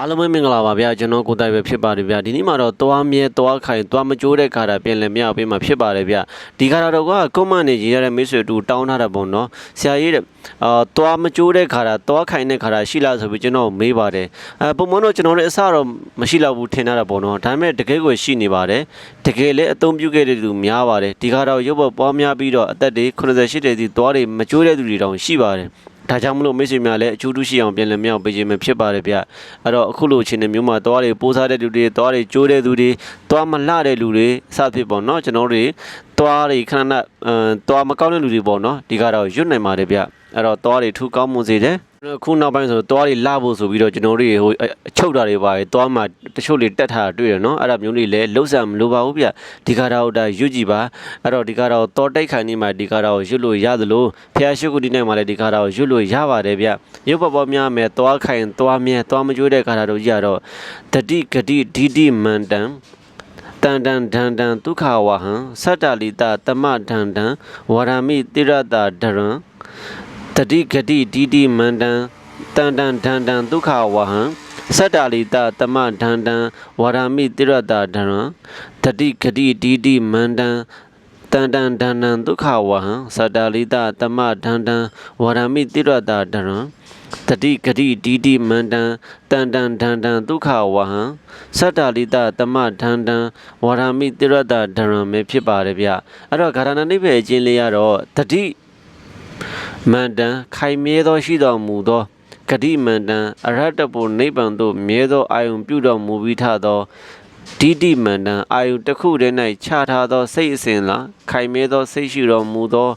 အားလုံးပဲမင်္ဂလာပါဗျာကျွန်တော်ကိုတိုက်ပဲဖြစ်ပါတယ်ဗျာဒီနေ့မှာတော့သွားမြဲသွားခိုင်သွားမကြိုးတဲ့ခါတာပြင်လည်မြောက်ပေးမှာဖြစ်ပါတယ်ဗျာဒီခါတာတော့ကကွန်မန့်နေရေးရတဲ့မိတ်ဆွေတူတောင်းထားတာပေါ့နော်ဆရာကြီးတဲ့အာသွားမကြိုးတဲ့ခါတာသွားခိုင်တဲ့ခါတာရှိလားဆိုပြီးကျွန်တော်မေးပါတယ်အဲပုံမှန်တော့ကျွန်တော်လည်းအစတော့မရှိတော့ဘူးထင်တာပေါ့နော်ဒါပေမဲ့တကယ်ကိုရှိနေပါတယ်တကယ်လည်းအသုံးပြုခဲ့တဲ့လူများပါတယ်ဒီခါတော့ရုပ်ပေါ်ပွားများပြီးတော့အသက်တွေ88တဲ့ဒီသွားတွေမကြိုးတဲ့သူတွေတောင်ရှိပါတယ် ဒါကြောင့်မလို့မိတ်ဆွေများလည်းအကျိုးတူရှိအောင်ပြန်လည်မြောက်ပေးခြင်းပဲဖြစ်ပါတယ်ဗျအဲ့တော့အခုလိုအချိန်မျိုးမှာသွားတွေပိုးစားတဲ့လူတွေသွားတွေကျိုးတဲ့သူတွေသွားမလှတဲ့လူတွေစသဖြင့်ပေါ့နော်ကျွန်တော်တို့တွေ သွားတွေခဏခဏအမ်သွားမကောင်းတဲ့လူတွေပေါ့နော်ဒီကတော့ရွတ်နိုင်ပါတယ်ဗျအဲ့တော့သွားတွေထူကောင်းမှုစေတယ်ခုနောက်ပိုင်းဆိုသွားတွေလှဖို့ဆိုပြီးတော့ကျွန်တော်တို့တွေဟိုအချုပ်တာတွေပါတယ်သွားမှတချို့တွေတက်ထားတာတွေ့တယ်နော်အဲ့ဒါမျိုးတွေလည်းလှုပ်ဆံမလိုပါဘူးဗျဒီကတော့ဒါရွတ်ကြည့်ပါအဲ့တော့ဒီကတော့တော်တိုက်ခိုင်နေမှာဒီကတော့ရွတ်လို့ရသလိုဖះရှိကုတီနိုင်မှာလည်းဒီကတော့ရွတ်လို့ရပါတယ်ဗျရုပ်ပေါ်ပေါ်များမယ်သွားခိုင်သွားမြဲသွားမကြွေးတဲ့ခါတော့ကြီးကတော့တတိဂတိဒိဋ္ဌိမန္တံ တန်တန်ဒန်ဒန်ဒုက္ခဝဟံသတ္တလိတတမဒန်ဒန်ဝရမိတိရတဒရံတတိဂတိဒီတိမန္တံတန်တန်ဒန်ဒန်ဒုက္ခဝဟံသတ္တလိတတမဒန်ဒန်ဝရမိတိရတဒရံတတိဂတိဒီတိမန္တံတန်တန်ဒန်ဒန်ဒုက္ခဝဟံသတ္တလိတတမဒန်ဒန်ဝရမိတိရတဒရံ တတိဂတိဒီတိမန္တံတန်တန်ဒန်ဒန်ဒုက္ခဝဟံသတ္တလိတတမဒန္တံဝရမိတိရတဒရံပဲဖြစ်ပါတယ်ဗျအဲ့တော့ဂါရဏနိဗ္ဗေအချင်းလေးရတော့တတိမန္တံခိုင်မြဲသောရှိတော်မူသောဂတိမန္တံအရဟတပုနိဗ္ဗာန်သို့မြဲသောအာယုံပြုတော်မူပြီးထသောဒိဋ္ဌိမန္တံအာယုတစ်ခုတည်း၌ခြားထားသောစိတ်အစဉ်လားခိုင်မြဲသောစိတ်ရှိတော်မူသော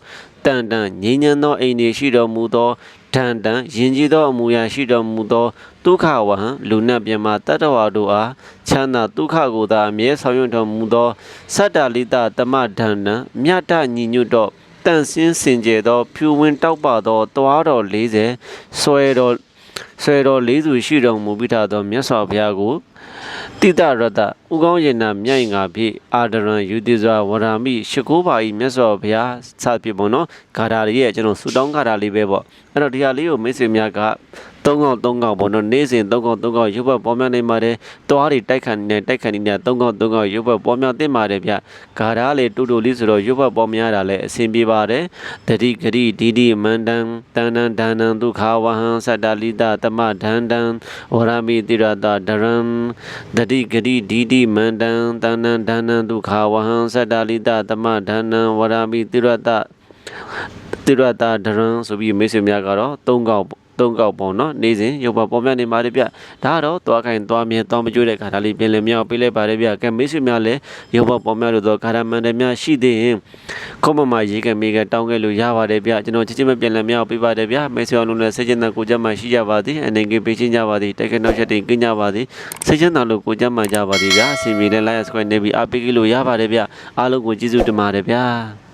တန်တန်ငြိမ်းချမ်းသောအိမ်တွေရှိတော်မူသော ဒန်တန်ယဉ်ကျေးသောအမူအရာရှိတော်မူသောဒုက္ခဝဟံလူနတ်ပြမတတ္တဝါတို့အားချမ်းသာဒုက္ခကိုသာအမြဲဆောင်ရွက်တော်မူသောစတ္တလိတတမဒန္တံမြတ်တညီညွတ်သောတန်ဆင်းစင်ကြယ်သောဖြူဝင်တောက်ပသောသွားတော်40ဆွဲတော်ဆွဲတော်လေးစုရှိတော်မူပြီးထသောမြတ်စွာဘုရားကို တိတရတဥကောင်းရင်နာမြိုင်ငါဖြင့်အာဒရံယူတိစွာဝရာမိရှ िख ိုးပါဤမြတ်စွာဘုရားစသဖြင့်ပေါ့နော်ဂါထာလေးရဲ့ကျွန်တော်ဆူတောင်းဂါထာလေးပဲပေါ့အဲ့တော့ဒီဟာလေးကိုမိတ်ဆွေများက သုံးកောက်သုံးកောက်ပေါ့နော်နေ့စဉ်သုံးកောက်သုံးកောက်ရုပ်ဘက်ပေါ်များနေပါတယ်တွားတွေတိုက်ခတ်နေတိုက်ခတ်နေတဲ့သုံးកောက်သုံးកောက်ရုပ်ဘက်ပေါ်များတင်ပါတယ်ဗျဂါထာလေးတူတူလေးဆိုတော့ရုပ်ဘက်ပေါ်များတာလည်းအဆင်ပြေပါတယ်တတိဂတိဒီဒီမန္တံတဏ္ဏဒါနံဒုက္ခဝဟံသတ္တလိတတမဒန္တံဝရမိတိရတဒရံတတိဂတိဒီဒီမန္တံတဏ္ဏဒါနံဒုက္ခဝဟံသတ္တလိတတမဒန္နံဝရမိတိရတ တိရတာဒရန်ဆိုပြီးမိတ်ဆွေများကတော့၃កောက် သုံးကောက်ပေါ့နော်နေစဉ်ရုပ်ပေါ်ပေါ်များနေပါတယ်ဗျဒါကတော့သွားခိုင်သွားမြင်သွားမကြွတဲ့ခါဒါလေးပြင်လည်မြောက်ပေးလိုက်ပါတယ်ဗျကဲမိတ်ဆွေများလည်းရုပ်ပေါ်ပေါ်များလို့တော့ခါရမန်တယ်များရှိသေးရင်ခုမမရေးကမေကတောင်းခဲ့လို့ရပါတယ်ဗျကျွန်တော်ချစ်ချစ်မပြင်လည်မြောက်ပေးပါတယ်ဗျမိတ်ဆွေအောင်လုံးနဲ့စိတ်ချမ်းသာကိုကြမ်းမှရှိကြပါသည်အနေကပေးချင်းကြပါသည်တိုက်ကနောက်ချက်တင်ကင်းကြပါသည်စိတ်ချမ်းသာလို့ကိုကြမ်းမှကြပါသည်ဗျအစီအမီနဲ့ like subscribe နေပြီးအားပေးလို့ရပါတယ်ဗျအားလုံးကိုကျေးဇူးတင်ပါတယ်ဗျ